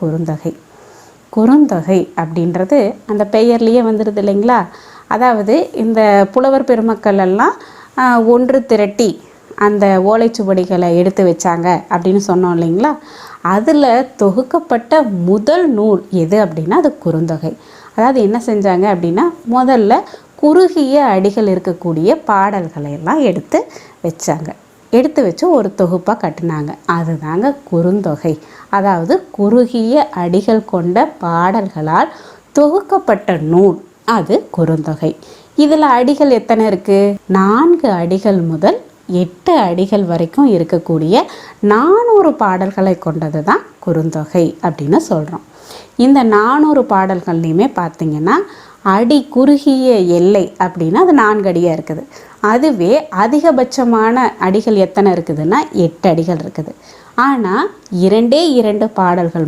குறுந்தொகை. குறுந்தொகை அப்படின்றது அந்த பெயர்லேயே வந்துடுது இல்லைங்களா? அதாவது இந்த புலவர் பெருமக்கள் எல்லாம் ஒன்று திரட்டி அந்த ஓலைச்சுவடிகளை எடுத்து வச்சாங்க அப்படின்னு சொன்னோம் இல்லைங்களா? அதில் தொகுக்கப்பட்ட முதல் நூல் எது அப்படின்னா அது குறுந்தொகை. அதாவது என்ன செஞ்சாங்க அப்படின்னா முதல்ல குறுகிய அடிகள் இருக்கக்கூடிய பாடல்களை எல்லாம் எடுத்து வச்சாங்க. எடுத்து வச்சு ஒரு தொகுப்பாக கட்டினாங்க. அதுதாங்க குறுந்தொகை. அதாவது குறுகிய அடிகள் கொண்ட பாடல்களால் தொகுக்கப்பட்ட நூல். அது குறுந்தொகை. இதில் அடிகள் எத்தனை இருக்குது நான்கு அடிகள் முதல் எட்டு அடிகள் வரைக்கும் இருக்கக்கூடிய நானூறு பாடல்களை கொண்டது தான் குறுந்தொகை அப்படின்னு சொல்கிறோம் இந்த நானூறு பாடல்கள்லையுமே பார்த்தீங்கன்னா அடி குறுகிய எல்லை அப்படின்னா அது நான்கு அடியாக இருக்குது. அதுவே அதிகபட்சமான அடிகள் எத்தனை இருக்குதுன்னா எட்டு அடிகள் இருக்குது. ஆனால் இரண்டே இரண்டு பாடல்கள்